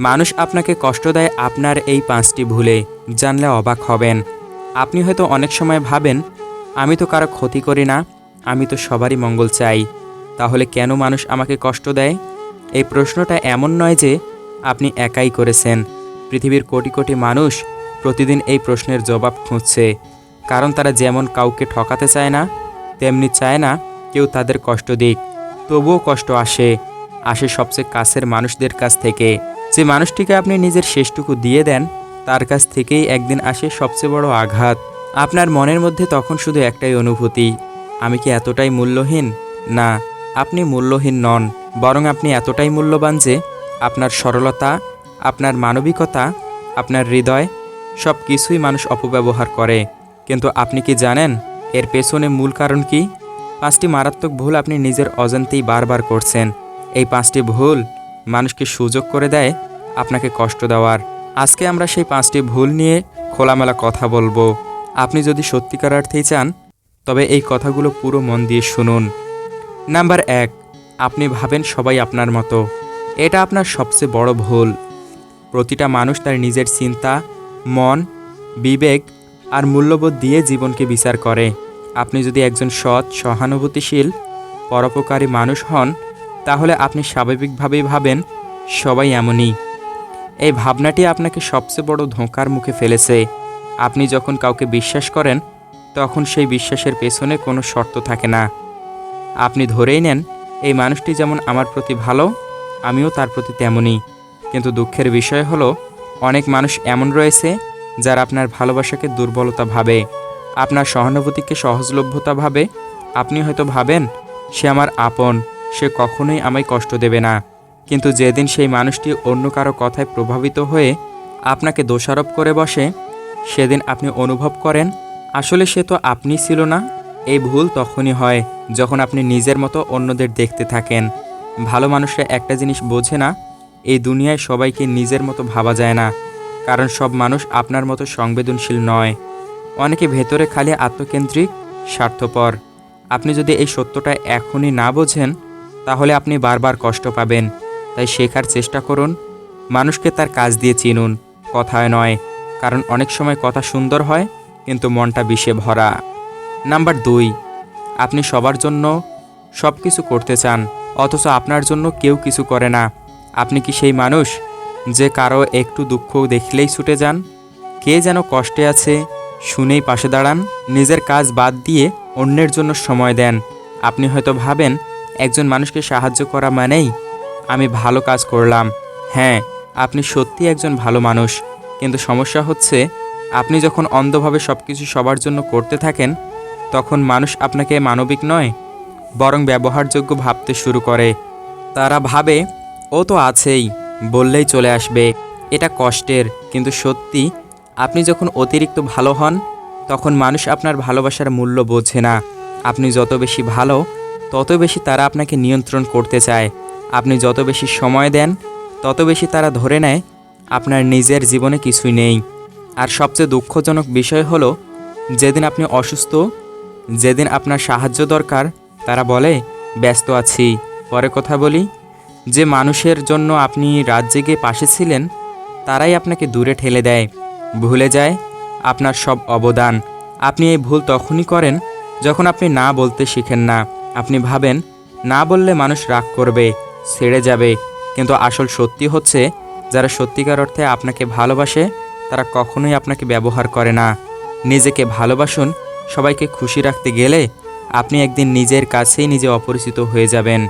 মানুষ আপনাকে কষ্ট দেয় আপনার এই পাঁচটি ভুলে, জানলে অবাক হবেন। আপনি হয়তো অনেক সময় ভাবেন, আমি তো কারও ক্ষতি করি না, আমি তো সবারই মঙ্গল চাই। তাহলে কেন মানুষ আমাকে কষ্ট দেয়? এই প্রশ্নটা এমন নয় যে আপনি একাই করেছেন। পৃথিবীর কোটি কোটি মানুষ প্রতিদিন এই প্রশ্নের জবাব খুঁজছে। কারণ তারা যেমন কাউকে ঠকাতে চায় না, তেমনি চায় না কেউ তাদের কষ্ট দিক। তবুও কষ্ট আসে আসে সবচেয়ে কাছের মানুষদের কাছ থেকে। যে মানুষটিকে আপনি নিজের শেষটুকু দিয়ে দেন, তার কাছ থেকেই একদিন আসে সবচেয়ে বড় আঘাত। আপনার মনের মধ্যে তখন শুধু একটাই অনুভূতি, আমি কি এতটাই মূল্যহীন? না, আপনি মূল্যহীন নন, বরং আপনি এতটাই মূল্যবান যে আপনার সরলতা, আপনার মানবিকতা, আপনার হৃদয় সব কিছুই মানুষ অপব্যবহার করে। কিন্তু আপনি কি জানেন, এর পেছনে মূল কারণ কি? পাঁচটি মারাত্মক ভুল আপনি নিজের অজান্তেই বারবার করছেন। এই পাঁচটি ভুল মানুষকে সুযোগ করে দেয়, আপনাকে কষ্ট দেওয়ার। আজকে আমরা সেই পাঁচটি ভুল নিয়ে খোলামেলা কথা বলব। আপনি যদি সত্যিকার অর্থেই চান, তবে এই কথাগুলো পুরো মন দিয়ে শুনুন। নাম্বার এক, আপনি ভাবেন সবাই আপনার মতো। এটা আপনার সবচেয়ে বড় ভুল। প্রতিটা মানুষ তার নিজের চিন্তা, মন, বিবেক আর মূল্যবোধ দিয়ে জীবনকে বিচার করে। আপনি যদি একজন সৎ, সহানুভূতিশীল, পরোপকারী মানুষ হন তাহলে আপনি স্বাভাবিকভাবেই ভাবেন, সবাই এমনই। এই ভাবনাটি আপনাকে সবচেয়ে বড় ধোঁকার মুখে ফেলেছে। আপনি যখন কাউকে বিশ্বাস করেন, তখন সেই বিশ্বাসের পেছনে কোনো শর্ত থাকে না। আপনি ধরেই নেন, এই মানুষটি যেমন আমার প্রতি ভালো, আমিও তার প্রতি তেমনই। কিন্তু দুঃখের বিষয় হলো, অনেক মানুষ এমন রয়েছে, যারা আপনার ভালোবাসাকে দুর্বলতা ভাবে, আপনার সহানুভূতিকে সহজলভ্যতা ভাবে। আপনি হয়তো ভাবেন, সে আমার আপন। সে কখনোই আমায় কষ্ট দেবে না। কিন্তু যেদিন সেই মানুষটি অন্য কারও কথায় প্রভাবিত হয়ে আপনাকে দোষারোপ করে বসে, সেদিন আপনি অনুভব করেন, আসলে সে তো আপনি ছিল না। এই ভুল তখনই হয় যখন আপনি নিজের মতো অন্যদের দেখতে থাকেন। ভালো মানুষরা একটা জিনিস বোঝে না, এই দুনিয়ায় সবাইকে নিজের মতো ভাবা যায় না, কারণ সব মানুষ আপনার মতো সংবেদনশীল নয়। অনেকে ভেতরে খালি আত্মকেন্দ্রিক, স্বার্থপর। আপনি যদি এই সত্যটা এখনই না বোঝেন তাহলে আপনি বারবার কষ্ট পাবেন। তাই শেখার চেষ্টা করুন। মানুষকে তার কাজ দিয়ে চিনুন। কথায় নয়, কারণ অনেক সময় কথা সুন্দর হয়, কিন্তু মনটা বিষে ভরা। নাম্বার দুই, আপনি সবার জন্য সব কিছু করতে চান, অথচ আপনার জন্য কেউ কিছু করে না। আপনি কি সেই মানুষ যে কারও একটু দুঃখ দেখলেই ছুটে যান? কে যেন কষ্টে আছে, শুনেই পাশে দাঁড়ান। নিজের কাজ বাদ দিয়ে অন্যের জন্য সময় দেন। আপনি হয়তো ভাবেন একজন মানুষকে সাহায্য করা মানেই আমি ভালো কাজ করলাম। হ্যাঁ আপনি সত্যি একজন ভালো মানুষ। কিন্তু সমস্যা হচ্ছে, আপনি যখন অন্ধভাবে সব কিছু সবার জন্য করতে থাকেন, তখন মানুষ আপনাকে মানবিক নয়, বরং ব্যবহারযোগ্য ভাবতে শুরু করে। তারা ভাবে, ও তো আছেই, বললেই চলে আসবে। এটা কষ্টের, কিন্তু সত্যি, আপনি যখন অতিরিক্ত ভালো হন, তখন মানুষ আপনার ভালোবাসার মূল্য বোঝে না। আপনি যত বেশি ভালো তত বেশি তারা আপনাকে নিয়ন্ত্রণ করতে চায়। আপনি যত বেশি সময় দেন, তত বেশি তারা ধরে নেয়, আপনার নিজের জীবনে কিছুই নেই। আর সবচেয়ে দুঃখজনক বিষয় হলো, যেদিন আপনি অসুস্থ, যেদিন আপনার সাহায্য দরকার, তারা বলে, ব্যস্ত আছি। পরে কথা বলি, যে মানুষের জন্য আপনি রাত জেগে পাশে ছিলেন, তারাই আপনাকে দূরে ঠেলে দেয়। ভুলে যায়, আপনার সব অবদান। আপনি এই ভুল তখনই করেন, যখন আপনি না বলতে শিখেন না। আপনি ভাবেন, না বললে মানুষ রাগ করবে, ছেড়ে যাবে। কিন্তু আসল সত্যি হচ্ছে, যারা সত্যিকার অর্থে আপনাকে ভালোবাসে, তারা কখনোই আপনাকে ব্যবহার করে না। নিজেকে ভালোবাসুন, সবাইকে খুশি রাখতে গেলে আপনি একদিন নিজের কাছেই নিজে অপরিচিত হয়ে যাবেন।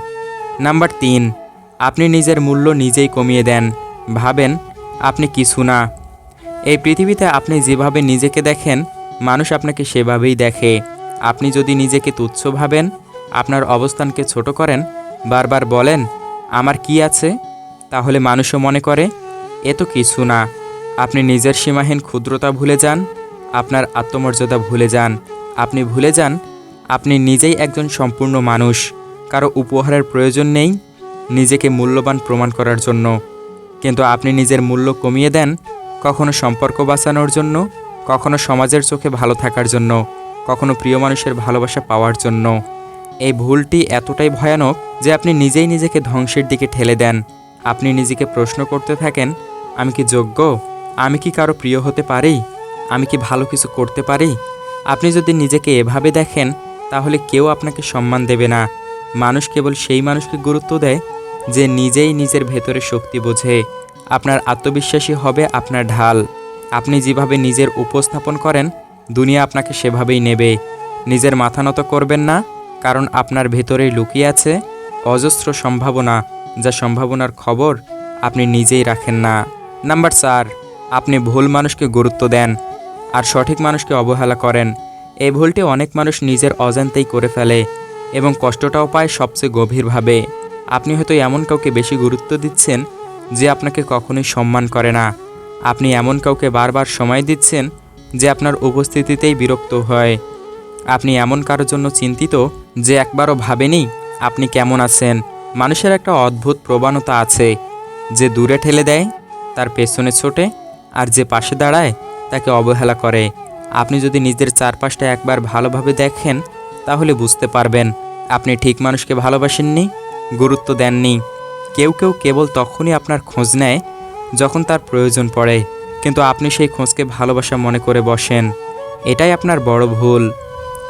নাম্বার তিন, আপনি নিজের মূল্য নিজেই কমিয়ে দেন। ভাবেন, আপনি কিছু না। এই পৃথিবীতে আপনি যেভাবে নিজেকে দেখেন, মানুষ আপনাকে সেভাবেই দেখে। আপনি যদি নিজেকে তুচ্ছ ভাবেন আপনার অবস্থানকে ছোট করেন, বারবার বলেন, আমার কি আছে? তাহলে মানুষও মনে করে, এ তো কিছু না। আপনি নিজের সীমাহীন ক্ষুদ্রতা ভুলে যান, আপনার আত্মমর্যাদা ভুলে যান। আপনি ভুলে যান, আপনি নিজেই একজন সম্পূর্ণ মানুষ। কারও উপহারের প্রয়োজন নেই, নিজেকে মূল্যবান প্রমাণ করার জন্য। কিন্তু আপনি নিজের মূল্য কমিয়ে দেন, কখনো সম্পর্ক বাঁচানোর জন্য, কখনো সমাজের চোখে ভালো থাকার জন্য, কখনো প্রিয় মানুষের ভালোবাসা পাওয়ার জন্য। এই ভুলটি এতটাই ভয়ানক যে আপনি নিজেই নিজেকে ধ্বংসের দিকে ঠেলে দেন। আপনি নিজেকে প্রশ্ন করতে থাকেন, আমি কি যোগ্য? আমি কি কারও প্রিয় হতে পারি? আমি কি ভালো কিছু করতে পারি? আপনি যদি নিজেকে এভাবে দেখেন, তাহলে কেউ আপনাকে সম্মান দেবে না। মানুষ কেবল সেই মানুষকে গুরুত্ব দেয়, যে নিজেই নিজের ভেতরে শক্তি বোঝে। আপনার আত্মবিশ্বাসী হবে আপনার ঢাল। আপনি যেভাবে নিজের উপস্থাপন করেন, দুনিয়া আপনাকে সেভাবেই নেবে। নিজের মাথা নত করবেন না কারণ আপনার ভেতরেই লুকিয়ে আছে অজস্র সম্ভাবনা, যা সম্ভাবনার খবর আপনি নিজেই রাখেন না। নাম্বার চার, আপনি ভুল মানুষকে গুরুত্ব দেন আর সঠিক মানুষকে অবহেলা করেন। এই ভুলটি অনেক মানুষ নিজের অজান্তেই করে ফেলে এবং কষ্টটাও পায় সবচেয়ে গভীরভাবে। আপনি হয়তো এমন কাউকে বেশি গুরুত্ব দিচ্ছেন যে আপনাকে কখনোই সম্মান করে না। আপনি এমন কাউকে বারবার সময় দিচ্ছেন যে আপনার উপস্থিতিতেই বিরক্ত হয়। আপনি এমন কারোর জন্য চিন্তিত যে একবারও ভাবেনি, আপনি কেমন আছেন? মানুষের একটা অদ্ভুত প্রবণতা আছে। যে দূরে ঠেলে দেয়, তার পেছনে ছোটে, আর যে পাশে দাঁড়ায়, তাকে অবহেলা করে। আপনি যদি নিজের চারপাশটা একবার ভালোভাবে দেখেন, তাহলে বুঝতে পারবেন, আপনি ঠিক মানুষকে ভালোবাসেননি, গুরুত্ব দেননি। কেউ কেউ কেবল তখনই আপনার খোঁজ নেয়, যখন তার প্রয়োজন পড়ে। কিন্তু আপনি সেই খোঁজকে ভালোবাসা মনে করে বসেন। এটাই আপনার বড় ভুল।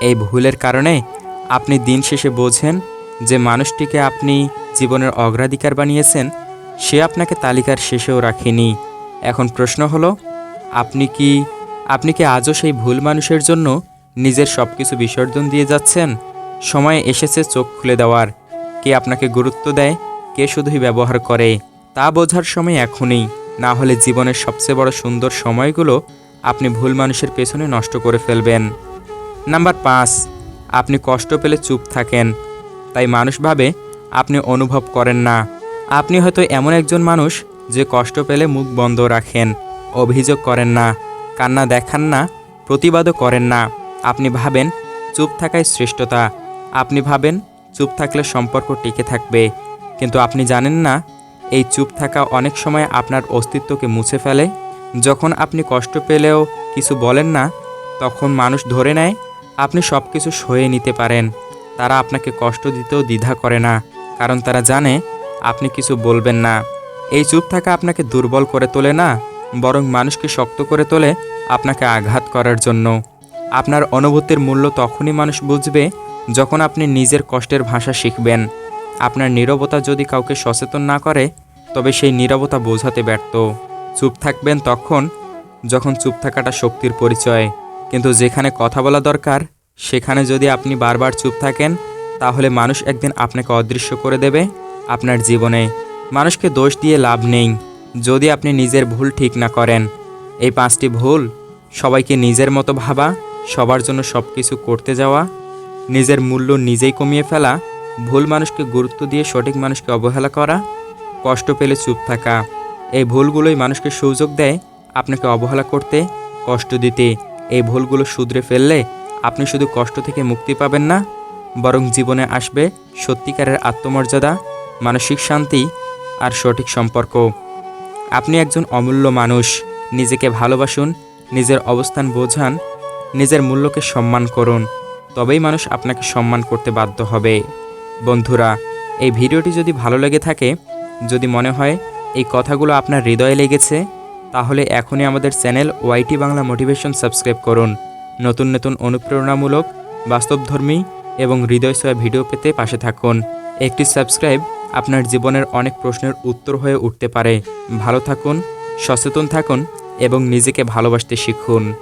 এই ভুলের কারণে আপনি দিন শেষে বোঝেন যে মানুষটিকে আপনি জীবনের অগ্রাধিকার বানিয়েছেন, সে আপনাকে তালিকার শেষেও রাখেনি। এখন প্রশ্ন হলো, আপনি কি আপনি কি আজও সেই ভুল মানুষের জন্য নিজের সব কিছু বিসর্জন দিয়ে যাচ্ছেন? সময় এসেছে চোখ খুলে দেওয়ার। কে আপনাকে গুরুত্ব দেয়, কে শুধুই ব্যবহার করে, তা বোঝার সময় এখনই। না হলে জীবনের সবচেয়ে বড় সুন্দর সময়গুলো আপনি ভুল মানুষের পেছনে নষ্ট করে ফেলবেন। নাম্বার পাঁচ আপনি কষ্ট পেলে চুপ থাকেন। তাই মানুষ ভাবে, আপনি অনুভব করেন না। আপনি হয়তো এমন একজন মানুষ যে কষ্ট পেলে মুখ বন্ধ রাখেন, অভিযোগ করেন না, কান্না দেখান না, প্রতিবাদও করেন না। আপনি ভাবেন, চুপ থাকাই শ্রেষ্ঠতা। আপনি ভাবেন, চুপ থাকলে সম্পর্ক টিকে থাকবে। কিন্তু আপনি জানেন না, এই চুপ থাকা অনেক সময় আপনার অস্তিত্বকে মুছে ফেলে। যখন আপনি কষ্ট পেলেও কিছু বলেন না, তখন মানুষ ধরে নেয় আপনি সব কিছু সয়ে নিতে পারেন। তারা আপনাকে কষ্ট দিতেও দ্বিধা করে না, কারণ তারা জানে আপনি কিছু বলবেন না। এই চুপ থাকা আপনাকে দুর্বল করে তোলে না, বরং মানুষকে শক্ত করে তোলে আপনাকে আঘাত করার জন্য। আপনার অনুভূতির মূল্য তখনই মানুষ বুঝবে যখন আপনি নিজের কষ্টের ভাষা শিখবেন। আপনার নীরবতা যদি কাউকে সচেতন না করে, তবে সেই নীরবতা বোঝাতে ব্যর্থ। চুপ থাকবেন তখন, যখন চুপ থাকাটা শক্তির পরিচয়। কিন্তু যেখানে কথা বলা দরকার, সেখানে যদি আপনি বারবার চুপ থাকেন, তাহলে মানুষ একদিন আপনাকে অদৃশ্য করে দেবে, আপনার জীবনে। মানুষকে দোষ দিয়ে লাভ নেই, যদি আপনি নিজের ভুল ঠিক না করেন। এই পাঁচটি ভুল, সবাইকে নিজের মতো ভাবা, সবার জন্য সব কিছু করতে যাওয়া, নিজের মূল্য নিজেই কমিয়ে ফেলা, ভুল মানুষকে গুরুত্ব দিয়ে সঠিক মানুষকে অবহেলা করা, কষ্ট পেলে চুপ থাকা। এই ভুলগুলোই মানুষকে সুযোগ দেয় আপনাকে অবহেলা করতে, কষ্ট দিতে। এই ভুলগুলো শুধরে ফেললে আপনি শুধু কষ্ট থেকে মুক্তি পাবেন না, বরং জীবনে আসবে সত্যিকারের আত্মমর্যাদা, মানসিক শান্তি আর সঠিক সম্পর্ক আপনি একজন অমূল্য মানুষ, নিজেকে ভালোবাসুন, নিজের অবস্থান বোঝান, নিজের মূল্যকে সম্মান করুন, তবেই মানুষ আপনাকে সম্মান করতে বাধ্য হবে। বন্ধুরা, এই ভিডিওটি যদি ভালো লেগে থাকে, যদি মনে হয় এই কথাগুলো আপনার হৃদয়ে লেগেছে তাহলে এখনই আমাদের channel YT Bangla motivation subscribe করুন। নতুন নতুন অনুপ্রেরণামূলক, বাস্তবধর্মী এবং হৃদয়সয়া ভিডিও পেতে পাশে থাকুন। একটি সাবস্ক্রাইব আপনার জীবনের অনেক প্রশ্নের উত্তর হয়ে উঠতে পারে। ভালো থাকুন, সচেতন থাকুন এবং নিজেকে ভালোবাসতে শিখুন।